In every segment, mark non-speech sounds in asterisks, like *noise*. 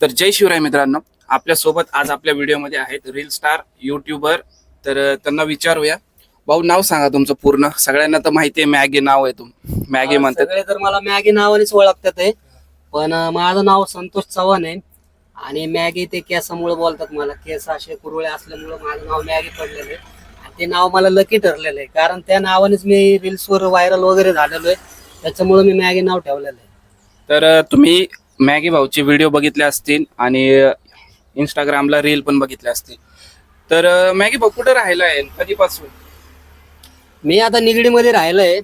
तर जय शिवराय मित्रांनो. आपल्यासोबत आज आपल्या व्हिडिओमध्ये आहेत रील स्टार युट्यूबर तर त्यांना विचारूया. भाऊ नाव सांगा तुमचं पूर्ण. सगळ्यांना तर माहिती आहे मॅगी नाव आहे तुम मॅगी म्हणतात. सगळे तर मला मॅगी नावानेच ओळखतात आहे पण अं, माझं नाव संतोष चव्हाण आहे. आणि मॅगी ते केसामुळे बोलतात मला. केस असे कुरळे असल्यामुळे माझं नाव मॅगी पडलेलं आहे. आणि ते नाव मला लकी ठरलेलं आहे. कारण त्या नावानेच मी रील्सवर व्हायरल वगैरे झालेलो आहे. त्याच्यामुळे मी मॅगी नाव ठेवलेलं आहे. तर अं, तुम्ही मॅगी भाऊचे व्हिडिओ बघितले असतील आणि इंस्टाग्रामला रील पण बघितले असतील. तर मॅगी भाऊ कुठे राहिला आहे कधीपासून? मी आता निगडीमध्ये राहिलोय.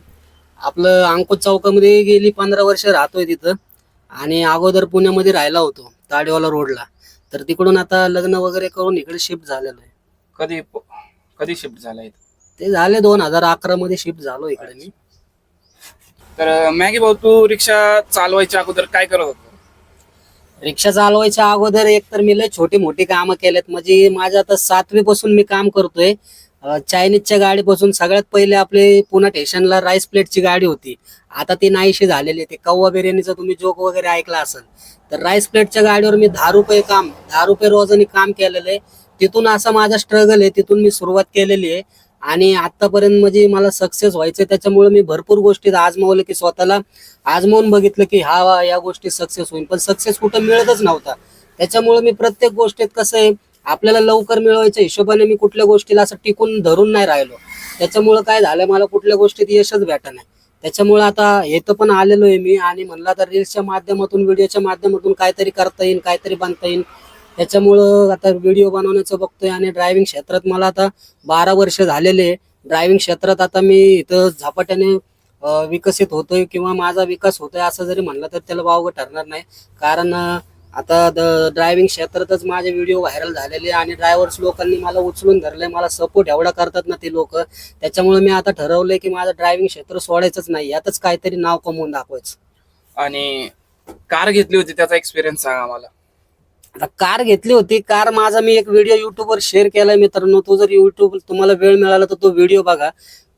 आपलं अंकुश चौकामध्ये गेली पंधरा वर्ष राहतोय तिथं. आणि अगोदर पुण्यामध्ये राहिला होतो ताडेवाला रोडला. तर तिकडून आता लग्न वगैरे करून इकडे शिफ्ट झालेलो आहे. कधी कधी शिफ्ट झालाय ते झाले दोन हजार अकरा मध्ये शिफ्ट झालो इकडे मी. तर मॅगी भाऊ तू रिक्षा चालवायच्या अगोदर काय करत होतो? रिक्षा चालवायच्या अगोदर एक तर मी लय छोटी मोठी कामं केलेत. म्हणजे माझ्या आता सातवी पासून मी काम करतोय. चायनीजच्या गाडीपासून सगळ्यात पहिले आपले पुणे स्टेशनला राईस प्लेटची गाडी होती. आता ती नाहीशी झालेली आहे. ते कव्वा बिर्याणीचा तुम्ही जोक वगैरे ऐकला असेल. तर राईस प्लेटच्या गाडीवर मी दहा रुपये काम दहा रुपये रोजाने काम केलेलं आहे. तिथून असा माझा स्ट्रगल आहे. तिथून मी सुरुवात केलेली आहे. आणि आतापर्यंत म्हणजे मला सक्सेस व्हायचं त्याच्यामुळे मी भरपूर गोष्टीत आजमावलं की स्वतःला. आजमावून बघितलं की हा वा, या गोष्टी सक्सेस होईल. पण सक्सेस कुठं मिळतच नव्हता. त्याच्यामुळे मी प्रत्येक गोष्टीत कसं आहे आपल्याला लवकर मिळवायच्या हिशोबाने मी कुठल्या गोष्टीला असं टिकून धरून नाही राहिलो. त्याच्यामुळे काय झालं मला कुठल्या गोष्टीत यशच भेटत नाही. त्याच्यामुळे आता येतं पण आलेलो आहे मी आणि म्हणलं आता रील्सच्या माध्यमातून व्हिडिओच्या माध्यमातून काहीतरी करता येईल काहीतरी बनता येईल. त्याच्यामुळं आता व्हिडिओ बनवण्याचं बघतोय आणि ड्रायव्हिंग क्षेत्रात मला आता बारा वर्ष झालेले ड्रायव्हिंग क्षेत्रात आता मी इथं झपाट्याने विकसित होतोय किंवा माझा विकास होतोय असं जरी म्हणलं तर त्याला वावगं ठरणार नाही. कारण आता आता ड्रायव्हिंग क्षेत्रातच माझे व्हिडिओ व्हायरल झालेले आणि ड्रायव्हर्स लोकांनी मला उचलून धरले मला सपोर्ट एवढा करतात ना ते लोक. त्याच्यामुळे मी आता ठरवलंय की माझं ड्रायव्हिंग क्षेत्र सोडायचंच नाही. यातच काहीतरी नाव कमवून दाखवायचं. आणि कार घेतली होती त्याचा एक्सपिरियन्स सांगा मला. आता कार घेतली होती. कार माझा मी एक व्हिडिओ युट्यूबवर शेअर केलाय मित्रांनो. तो जर युट्यूब तुम्हाला वेळ मिळाला तर तो व्हिडिओ बघा.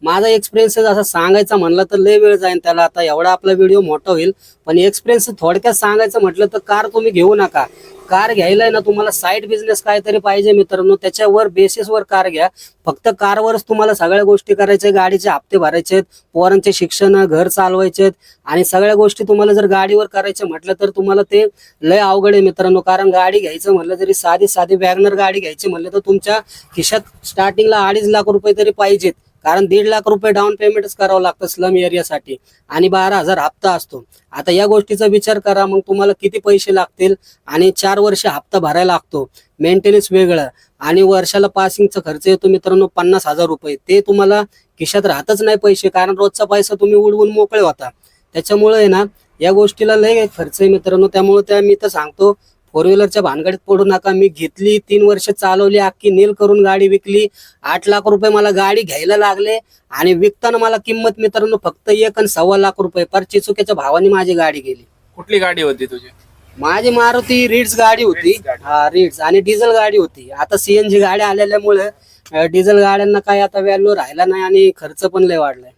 माझा एक्सपिरियन्स असा सांगायचा म्हणलं तर लय वेळ जाईल त्याला. आता एवढा आपला व्हिडिओ मोठा होईल पण एक्सपिरियन्स थोडक्यात सांगायचं म्हटलं तर कार तुम्ही घेऊ नका. कार घ्यायला ना तुम्हाला साईड बिझनेस काहीतरी पाहिजे मित्रांनो त्याच्यावर बेसिसवर कार घ्या. फक्त कारवरच तुम्हाला सगळ्या गोष्टी करायच्या गाडीचे हप्ते भरायचे आहेत पोरांचे शिक्षण घर चालवायचे आहेत आणि सगळ्या गोष्टी तुम्हाला जर गाडीवर करायचे म्हटलं तर तुम्हाला ते लय अवघड आहे मित्रांनो. कारण गाडी घ्यायचं म्हटलं तरी साधी साधी वॅगनर गाडी घ्यायची म्हटलं तर तुमच्या खिशात स्टार्टिंगला अडीच लाख रुपये तरी पाहिजेत. कारण दीड लाख रुपये डाऊन पेमेंटच करावं लागतं स्लम एरियासाठी आणि बारा हजार हप्ता असतो. आता या गोष्टीचा विचार करा मग तुम्हाला किती पैसे लागतील? आणि चार वर्ष हप्ता भरायला लागतो. मेंटेनन्स वेगळं. आणि वर्षाला पासिंगचा खर्च येतो मित्रांनो पन्नास हजार रुपये. ते तुम्हाला खिशात राहतच नाही पैसे कारण रोजचा पैसा तुम्ही उडवून मोकळे होता. त्याच्यामुळे ना या गोष्टीला लय खर्च आहे मित्रांनो. त्यामुळे त्या मी तर सांगतो फोर व्हीलरच्या भानगडीत पडू नका. मी घेतली तीन वर्ष चालवली अख्खी नील करून गाडी विकली. आठ लाख रुपये मला गाडी घ्यायला लागले आणि विकताना मला किंमत मित्रांनो फक्त एक आणि सव्वा लाख रुपये. पर चिचुक्याच्या भावाने माझी गाडी गेली. कुठली गाडी होती तुझी? माझी मारुती रिड्स गाडी होती. हा रिड्स आणि डिझेल गाडी होती. आता सीएनजी गाड्या आलेल्यामुळे डिझेल गाड्यांना काही आता व्हॅल्यू राहिला नाही आणि खर्च पण लय वाढलाय.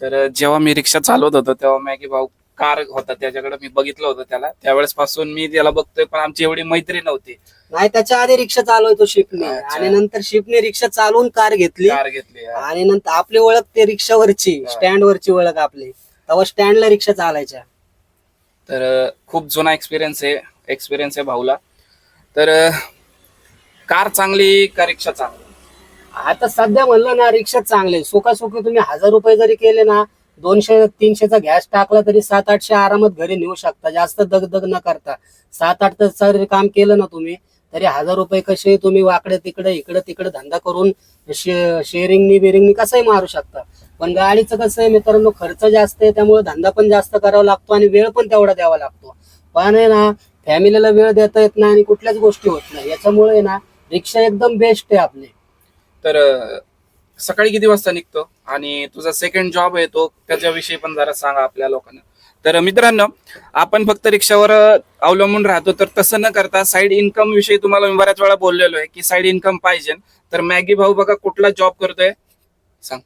तर जेव्हा मी रिक्षा चालवत होतो तेव्हा मॅगी भाऊ कार होता त्याच्याकडे मी बघितलं होतं त्याला. त्यावेळेस पासून मी त्याला बघतोय पण आमची एवडी मैत्री नव्हती. नाही त्याच्या आधी रिक्षा चालवतो शिपने. अच्छा. आणि नंतर शिपने रिक्षा चालवून कार घेतली. कार घेतली हा. आणि नंतर आपली ओळख ते रिक्षावरची हा. स्टँड वरची ओळख आपली. तेव्हा स्टँडला रिक्षा चालायच्या. तर अं, खूप जुना एक्सपिरियन्स आहे एक्सपिरियन्स आहे भाऊला. तर अं, कार चांगली का रिक्षा चांगली? आता सध्या म्हणलं ना रिक्षा चांगले सुखासुखी तुम्ही हजार रुपये जरी केले ना दोनशे तीनशेचा गॅस टाकला तरी सात आठशे आरामात घरी नेऊ शकता. जास्त दगदग न करता. सात आठ तास काम केलं ना तुम्ही तरी हजार रुपये कसे तुम्ही वाकडे तिकडे इकडे तिकडे धंदा करून शे शेअरिंगनी बिरिंगनी कसंही मारू शकता. पण गाडीचं कसं आहे मित्रांनो खर्च जास्त आहे त्यामुळे धंदा पण जास्त करावा लागतो आणि वेळ पण तेवढा द्यावा लागतो. पण आहे ना फॅमिलीला वेळ देता येत नाही आणि कुठल्याच गोष्टी होत नाही. याच्यामुळे ना रिक्षा एकदम बेस्ट आहे आपली. तर सकाळी किती वाजता निघतो? आणि तुझा सेकंड जॉब आहे तो त्याच्याविषयी पण जरा सांगा आपल्या लोकांना. तर मित्रांनो आपण फक्त रिक्षावर अवलंबून राहतो तर तसं न करता साईड इन्कम विषयी तुम्हाला मी बऱ्याच वेळा बोललेलो आहे की साईड इन्कम पाहिजे. तर मॅगी भाऊ बघा कुठला जॉब करतोय? सांग.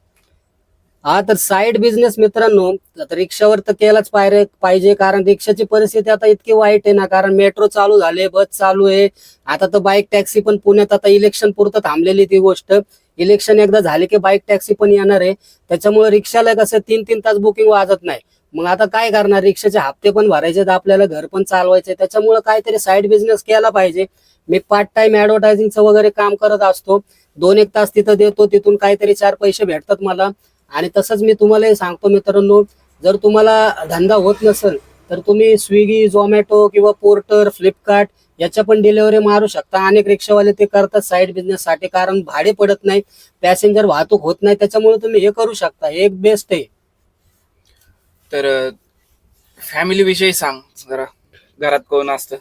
हा तर साईड बिझनेस मित्रांनो आता रिक्षावर तर केलाच पाहिजे पाहिजे कारण रिक्षाची परिस्थिती आता इतकी वाईट आहे ना कारण मेट्रो चालू झाले बस चालू आहे. आता तर बाईक टॅक्सी पण पुण्यात आता इलेक्शन पुरतं थांबलेली ती गोष्ट. इलेक्शन एकदा झाले की बाईक टॅक्सी पण येणार आहे. त्याच्यामुळे रिक्षाला कसं तीन तीन तास बुकिंग वाजत नाही. मग आता काय करणार? रिक्षाचे हप्ते पण भरायचे तर आपल्याला घर पण चालवायचे त्याच्यामुळे काहीतरी साईड बिझनेस केला पाहिजे. मी पार्ट टाइम ऍडव्हर्टायझिंगचं वगैरे काम करत असतो. दोन एक तास तिथं देतो. तिथून काहीतरी चार पैसे भेटतात मला. आणि तसंच मी तुम्हाला हे सांगतो मित्रांनो जर तुम्हाला धंदा होत नसेल तर तुम्ही स्विगी झोमॅटो किंवा पोर्टर फ्लिपकार्ट याच्या पण डिलिव्हरी मारू शकता. अनेक रिक्षावाले ते करतात साईड बिझनेस साठी कारण भाडे पडत नाही पॅसेंजर वाहतूक होत नाही त्याच्यामुळे तुम्ही हे करू शकता. एक बेस्ट आहे. तर फॅमिली विषयी सांग जरा. घरात कोण असतं?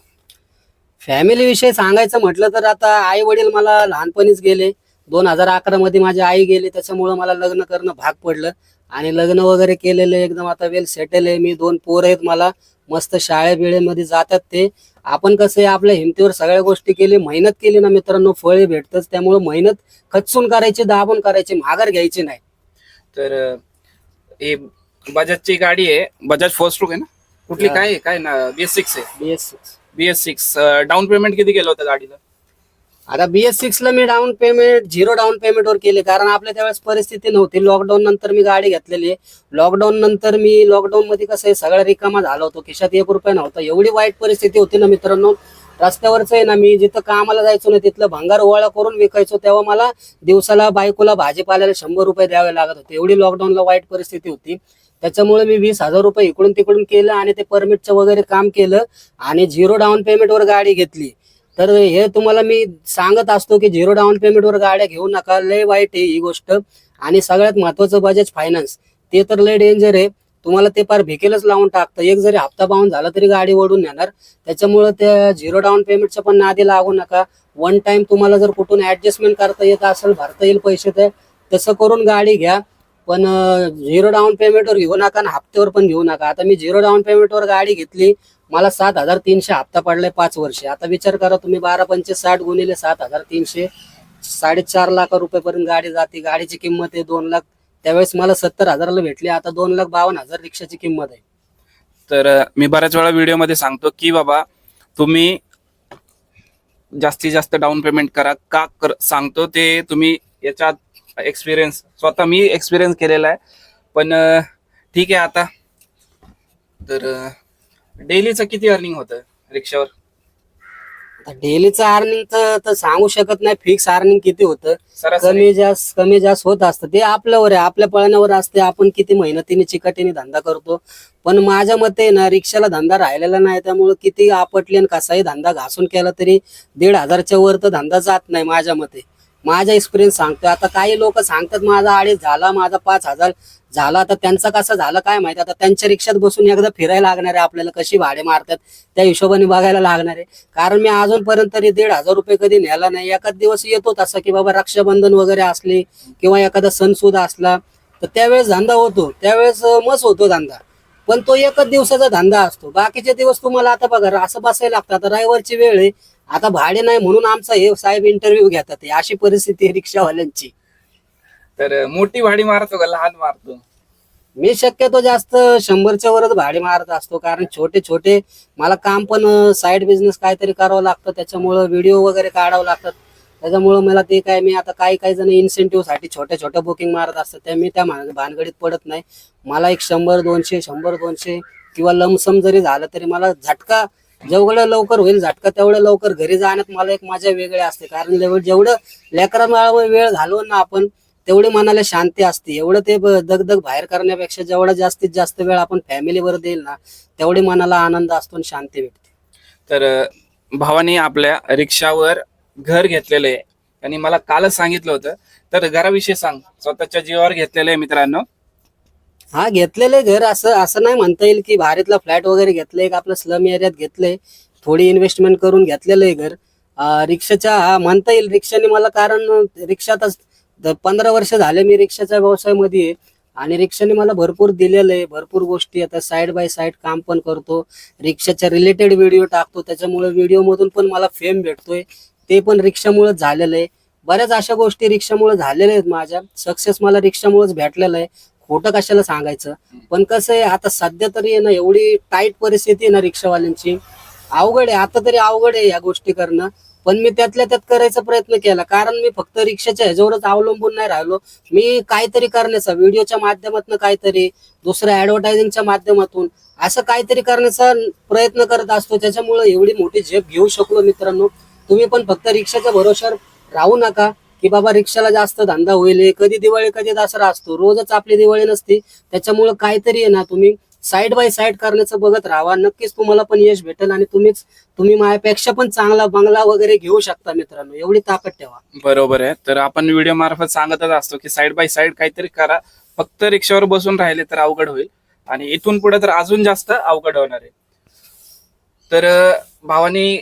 फॅमिली विषयी सांगायचं म्हटलं तर आता आई वडील मला लहानपणीच गेले. दोन हजार अकरा मध्ये माझी आई गेली त्याच्यामुळे मला लग्न करणं भाग पडलं. आणि लग्न वगैरे केलेलं एकदम आता वेल सेटल आहे. मी दोन पोर आहेत मला. मस्त शाळे बिळेमध्ये जातात ते. आपण कसं आहे आपल्या हिमतीवर सगळ्या गोष्टी केली मेहनत केली ना मित्रांनो फळे भेटतच. त्यामुळे मेहनत खचून करायची दाबून करायची माघार घ्यायची नाही. तर हे बजाजची गाडी आहे. बजाज फर्स्ट आहे ना? कुठली. काय आहे? काय ना बीएस सिक्स आहे. BS six BS six down payment किती केलं होतं गाडीला? आता बीएस सिक्स ला मी down payment zero down payment वर केले. कारण आपल्या त्यावेळेस परिस्थिती नव्हती. लॉकडाऊन नंतर मी गाडी घेतलेली. आहे लॉकडाऊन नंतर मी लॉकडाऊन मध्ये कसं आहे सगळं रिकामा झाला होतो. खिशात एक रुपया नव्हता. एवढी वाईट परिस्थिती होती ना मित्रांनो. रस्त्यावरच आहे ना मी जिथं कामाला जायचो ना तिथलं भंगार ओवाळा करून विकायचो तेव्हा मला दिवसाला बायकोला भाजीपाल्याला शंभर रुपये द्यावे लागत होते. एवढी लॉकडाऊनला वाईट परिस्थिती होती. त्याच्यामुळे मी वीस हजार रुपये इकडून तिकडून केलं आणि ते परमिटचं वगैरे काम केलं आणि झिरो डाऊन पेमेंटवर गाडी घेतली. तर हे तुम्हाला मी सांगत असतो की झिरो डाऊन पेमेंटवर गाड्या घेऊ नका. लय वाईट आहे ही गोष्ट. आणि सगळ्यात महत्वाचं बजाज फायनान्स. ते तर लय डेंजर आहे. तुम्हाला ते पार भिकेलच लावून टाकतं. एक जरी हप्ता बाहून झाला तरी गाडी ओढून नेणार. त्याच्यामुळे त्या झिरो डाऊन पेमेंटचं पण नादी लागू नका. वन टाइम तुम्हाला जर कुठून ऍडजस्टमेंट करता येत असेल भरता येईल पैसे तर तसं करून गाडी घ्या. पण झिरो डाऊन पेमेंटवर घेऊ नका आणि हप्त्यावर पण घेऊ नका. आता मी झिरो डाऊन पेमेंटवर गाडी घेतली. मला सात हजार तीनशे हप्ता पडलाय पाच वर्षे. आता विचार करा तुम्ही बारा पंचे साठ गुणिले सात हजार तीनशे. साडेचार लाख रुपयेपर्यंत गाडी जाते. गाडीची किंमत आहे दोन लाख. त्यावेळेस मला सत्तर हजाराला भेटली. आता दोन लाख बावन्न हजार रिक्षाची किंमत आहे. तर मी बऱ्याच वेळा व्हिडिओमध्ये सांगतो की बाबा तुम्ही जास्तीत जास्त डाऊन पेमेंट करा. का कर सांगतो ते तुम्ही याच्यात एक्सपिरियन्स स्वतः मी एक्सपिरियन्स केलेला आहे. पण ठीक आहे आता. तर डेलीचं किती अर्निंग होतं रिक्षावर? डेलीचं अर्निंग तर तर सांगू शकत नाही. फिक्स अर्निंग किती होतं? सरासरी. कमी जास्त कमी जास्त होत असतं. ते आपल्यावर आहे. आपल्या पळण्यावर असते. आपण किती मेहनतीने चिकाटीने धंदा करतो. पण माझ्या मते ना रिक्षाला धंदा राहिलेला नाही. त्यामुळे किती आपटली आणि कसाही धंदा घासून केला तरी दीड हजारच्या वर तर धंदा जात नाही माझ्या मते. माझा एक्सपिरियन्स सांगतोय. आता काही लोक सांगतात माझा अडीच झाला माझा पाच हजार झाला तर त्यांचं कसं झालं काय माहिती? आता त्यांच्या रिक्षात बसून एकदा फिरायला लागणार आहे आपल्याला कशी भाडे मारतात त्या हिशोबाने बघायला लागणार. आहे कारण मी अजूनपर्यंत तरी दीड हजार रुपये कधी नेला नाही. एखाद दिवस येतो तसा की बाबा रक्षाबंधन वगैरे असले किंवा एखादा सण सुद्धा असला तर त्यावेळेस धंदा होतो. त्यावेळेस मस होतो धंदा. पण तो एकच दिवसाचा धंदा असतो. बाकीचे दिवस तुम्हाला आता बघा असं बसायला लागतं. आता रविवारची वेळ आहे. आता भाडे नाही म्हणून आमचा हे साहेब इंटरव्ह्यू घेतात. अशी परिस्थिती रिक्षावाल्यांची. तर मोठी भाडी मारतो का? लहान मारतो? मी शक्यतो जास्त शंभरच्या वरच भाडे मारत असतो कारण छोटे छोटे मला काम पण साईड बिझनेस काहीतरी करावं लागतं त्याच्यामुळं व्हिडिओ वगैरे काढावं लागतात. त्याच्यामुळं मला ते काय मी आता काही काही जण इन्सेंटिव्हसाठी छोट्या छोट्या बुकिंग मारत असतात त्या मी त्या भानगडीत पडत नाही. मला एक शंभर दोनशे शंभर दोनशे किंवा लमसम जरी झालं तरी मला झटका जेवढं लवकर होईल झटका तेवढं लवकर घरी जाण्यात मला एक मजा वेगळी असते. कारण जेवढं लेकरा लेकरांना वेळ घालवून ना आपण तेवढी मनाला शांती असते. एवढं ते दगदग बाहेर करण्यापेक्षा जेवढा जास्तीत जास्त वेळ आपण फॅमिलीवर देईल ना तेवढी मनाला आनंद असतो आणि शांती भेटते. तर भावाने आपल्या रिक्षावर घर घेतलेलं आहे. आणि मला कालच सांगितलं होतं. तर घराविषयी सांग. स्वतःच्या जीवावर घेतलेलं आहे मित्रांनो. हा घेतलेलं घर. असं असं नाही म्हणता येईल की भारीतला फ्लॅट वगैरे घेतलंय का आपलं स्लम एरियात घेतलंय. थोडी इन्व्हेस्टमेंट करून घेतलेलं आहे घर. रिक्षाच्या हा म्हणता येईल रिक्षाने मला कारण रिक्षातच तर पंधरा वर्ष झाले मी रिक्षाच्या व्यवसायामध्ये आहे आणि रिक्षाने मला भरपूर दिलेलं आहे भरपूर गोष्टी आता साईड बाय साईड काम पण करतो. रिक्षाच्या रिलेटेड व्हिडिओ टाकतो त्याच्यामुळे व्हिडिओ मधून पण मला फेम भेटतोय. ते पण रिक्षामुळे झालेलं आहे. बऱ्याच अशा गोष्टी रिक्षामुळे झालेल्या आहेत माझ्या. सक्सेस मला रिक्षामुळेच भेटलेलं आहे. खोटं कशाला सांगायचं? पण कसं आहे आता सध्या तरी आहे ना एवढी टाईट परिस्थिती आहे ना रिक्षावाल्यांची. अवघड आहे आता तरी अवघड आहे या गोष्टी करणं. पण मी त्यातल्या त्यात करायचा प्रयत्न केला. कारण मी फक्त रिक्षाच्या ह्याच्यावरच अवलंबून नाही राहिलो. मी काहीतरी करण्याचा व्हिडिओच्या माध्यमातून काहीतरी दुसऱ्या ऍडव्हर्टायझिंगच्या माध्यमातून असं काहीतरी करण्याचा प्रयत्न करत असतो. त्याच्यामुळे एवढी मोठी झेप घेऊ शकलो मित्रांनो. तुम्ही पण फक्त रिक्षाच्या भरोश्यावर राहू नका की बाबा रिक्षाला जास्त धंदा होईल. कधी दिवाळी कधी दसरा असतो. रोजच आपली दिवाळी नसते. त्याच्यामुळे काहीतरी आहे ना तुम्ही साईड बाय साईड करण्याचं बघत राहा. नक्कीच तुम्हाला पण यश भेटेल आणि तुम्हीच तुम्ही माझ्यापेक्षा पण चांगला बंगला वगैरे घेऊ शकता मित्रांनो. एवढी ताकद ठेवा. बरोबर आहे. तर आपण व्हिडिओ मार्फत सांगतच असतो की साईड बाय साईड काहीतरी करा. फक्त रिक्षावर बसून राहिले तर अवघड होईल. आणि इथून पुढे तर अजून जास्त अवघड होणार आहे. तर भावानी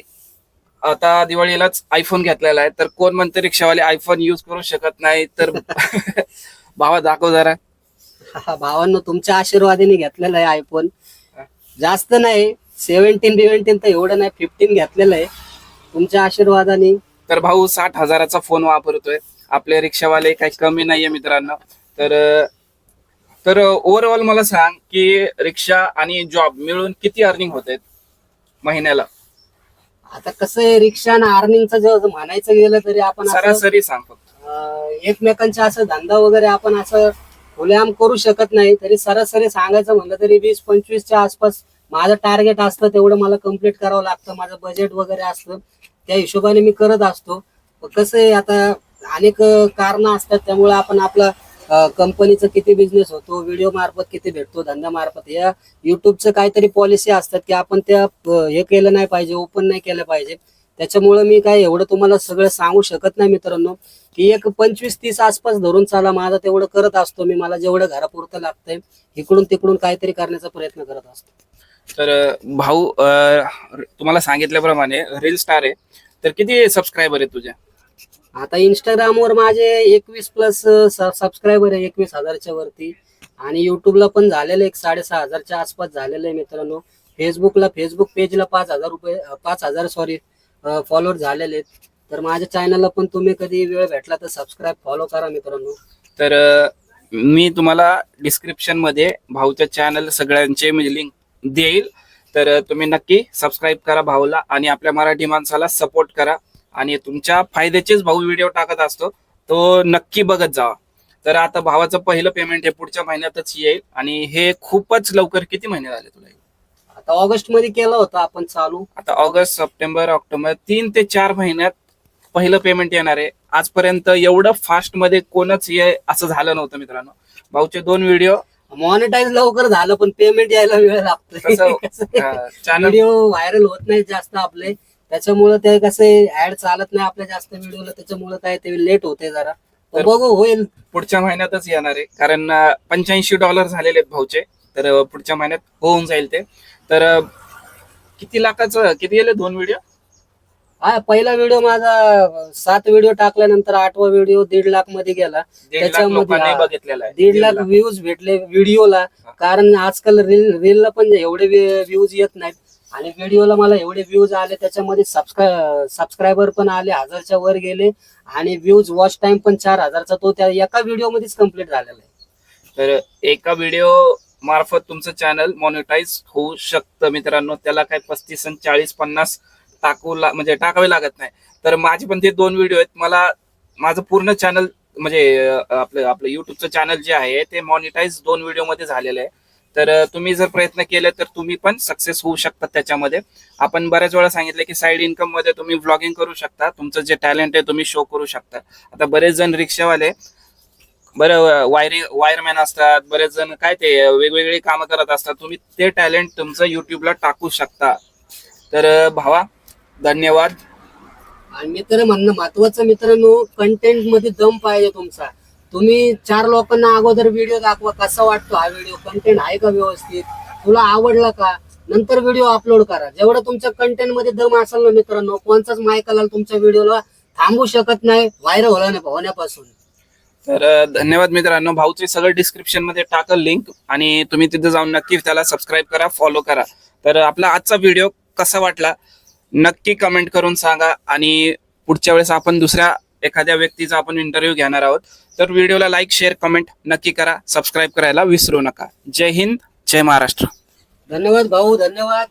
आता दिवाळीलाच आयफोन घेतलेला आहे. तर कोण म्हणते रिक्षावाले आयफोन युज करू शकत नाही. तर *laughs* भावा दाखव जरा. भावांनो तुमच्या आशीर्वादाने घेतलेला आहे आयफोन जास्त नाही सेव्हन्टीन बिव्हन्टीन तर एवढं नाही फिफ्टीन घेतलेलं आहे. तुमच्या आशीर्वादाने. तर भाऊ साठ हजाराचा फोन वापरतोय. आपले रिक्षावाले काही कमी नाहीये मित्रांनो. तर तर ओव्हरऑल मला सांग की रिक्षा आणि जॉब मिळून किती अर्निंग होते महिन्याला? आता कसं आहे रिक्षा आणि अर्निंगचं जर म्हणायचं गेलं तरी आपण असं, सरासरी सांग फक्त. अं, एकमेकांच्या असं धंदा वगैरे आपण असं खुलेआम करू शकत नाही. तरी सरासरी सांगायचं म्हणलं तरी वीस पंचवीसच्या आसपास माझं टार्गेट असतं तेवढं मला कंप्लीट करावं लागतं. माझं बजेट वगैरे असतं त्या हिशोबाने मी करत असतो. कसं आहे आता अनेक कारण असतात. त्यामुळे आपण आपला कंपनीचा किती बिझनेस होतो व्हिडिओ मार्फत किती भेटतो धंदा मार्फत. या युट्यूबचं काहीतरी पॉलिसी असतात की आपण त्या हे केलं नाही पाहिजे ओपन नाही केलं पाहिजे. त्याच्यामुळे मी काय एवढं तुम्हाला सगळं सांगू शकत नाही मित्रांनो. की एक पंचवीस तीस आसपास धरून चाला माझा तेवढं करत असतो मी मला जेवढं घरापुरतं लागतंय इकडून तिकडून काहीतरी करण्याचा प्रयत्न करत असतो. तर भाऊ तुम्हाला सांगितल्याप्रमाणे रील स्टार आहे. तर किती सबस्क्रायबर आहे तुझे? आता इंस्टाग्रामवर माझे एकवीस प्लस सबस्क्रायबर आहे एकवीस हजारच्या वरती. आणि युट्यूबला पण झालेलं एक साडेसहा हजारच्या आसपास झालेलं आहे मित्रांनो. फेसबुकला फेसबुक पेजला पाच हजार रुपये पाच हजार सॉरी फॉलोअर झालेले आहेत. तर माझ्या चॅनलला पण तुम्ही कधी वेळ भेटला तर सबस्क्राईब फॉलो करा मित्रांनो. तर मी तुम्हाला डिस्क्रिप्शनमध्ये भाऊच्या चॅनल सगळ्यांचे म्हणजे लिंक देईल. तर तुम्ही नक्की सबस्क्राईब करा भाऊला आणि आपल्या मराठी माणसाला सपोर्ट करा. आणि तुमच्या फायद्याचेच भाऊ व्हिडिओ टाकत असतो तो नक्की बघत जावा. तर आता भावाचं पहिलं पेमेंट हे पुढच्या महिन्यातच येईल आणि हे खूपच लवकर किती महिने झाले तुला? आता ऑगस्टमध्ये केलं होतं आपण चालू. आता ऑगस्ट सप्टेंबर ऑक्टोबर तीन ते चार महिन्यात पहिलं पेमेंट येणार आहे. आजपर्यंत एवढं फास्टमध्ये कोणच हे असं झालं नव्हतं मित्रांनो. भाऊचे दोन व्हिडिओ मॉनिटाईज लवकर झालं पण पेमेंट यायला वेळ चॅनल व्हिडिओ व्हायरल होत नाही जास्त आपले. त्याच्यामुळे ते कसं ऍड चालत नाही आपल्या जास्त व्हिडिओला त्याच्यामुळे काय ते लेट होते जरा. बघू होईल. पुढच्या महिन्यातच येणार आहे. कारण पंच्याऐंशी डॉलर झालेले आहेत भाऊचे. तर पुढच्या महिन्यात होऊन जाईल ते. तर किती लाखाचं किती गेले दोन व्हिडिओ हा पहिला व्हिडिओ माझा सात व्हिडिओ टाकल्यानंतर आठवा व्हिडिओ दीड लाखमध्ये गेला. दीड लाख त्याच्यामध्ये लोकांनी हा, बघितलेला आहे. दीड लाख व्ह्यूज भेटले व्हिडिओला. कारण आजकाल रील रीलला पण एवढे व्ह्यूज येत नाहीत. आणि व्हिडिओला मला एवढे व्ह्यूज आले त्याच्यामध्ये सबस्क्राय सबस्क्रायबर पण आले हजारच्या वर गेले. आणि व्ह्यूज वॉच टाइम पण चार हजारचा तो त्या एका व्हिडिओ मध्येच कंप्लीट झालेला आहे. तर एका व्हिडिओ मार्फत तुमचं चॅनल मॉनिटाईज होऊ शकतं मित्रांनो. त्याला काय पस्तीस आणि चाळीस पन्नास टाकू ला म्हणजे टाकावे लागत नाही. तर माझे पण ते दोन व्हिडिओ आहेत. मला माझं पूर्ण चॅनल म्हणजे आपलं आपलं युट्यूबचं चॅनल जे आहे ते मॉनिटाईज दोन व्हिडिओमध्ये झालेलं आहे. तर तुम्ही जर प्रयत्न केले तर तुम्ही पण सक्सेस होऊ शकता त्याच्यामध्ये. आपण बऱ्याच वेळा सांगितलं की साईड इन्कममध्ये तुम्ही व्लॉगिंग करू शकता. तुमचं जे टॅलेंट आहे तुम्ही शो करू शकता. आता बरेच जण रिक्षावाले बरं वायरिंग वायरमॅन असतात बरेच जण काय ते वेगवेगळी कामं करत असतात. तुम्ही ते टॅलेंट तुमचं युट्यूबला टाकू शकता. तर भावा धन्यवाद. आणि मित्र म्हणणं महत्वाचं मित्रांनो कंटेंटमध्ये दम पाहिजे तुमचा. तुम्ही चार लोकांना अगोदर व्हिडिओ दाखवा कसा वाटतो हा व्हिडिओ कंटेंट आहे का व्यवस्थित? तुला आवडला का? नंतर व्हिडिओ अपलोड करा. जेवढं तुमच्या कंटेंटमध्ये दम असेल ना मित्रांनो कोणताच मायकाला तुमच्या व्हिडिओला थांबू शकत नाही व्हायरल होण्यापासून. तर धन्यवाद मित्रांनो. भाऊचे सगळं डिस्क्रिप्शनमध्ये टाकल लिंक आणि तुम्ही तिथे जाऊन नक्की त्याला सबस्क्राईब करा फॉलो करा. तर आपला आजचा व्हिडिओ कसा वाटला? नक्की कमेंट करून सांगा आणि पुढच्या वेळेस आपण दुसऱ्या एखाद्या व्यक्तीचा आपण इंटरव्ह्यू घेणार आहोत. तर व्हिडिओला लाईक शेअर कमेंट नक्की करा. सबस्क्राईब करायला विसरू नका. जय हिंद जय महाराष्ट्र. धन्यवाद भाऊ धन्यवाद.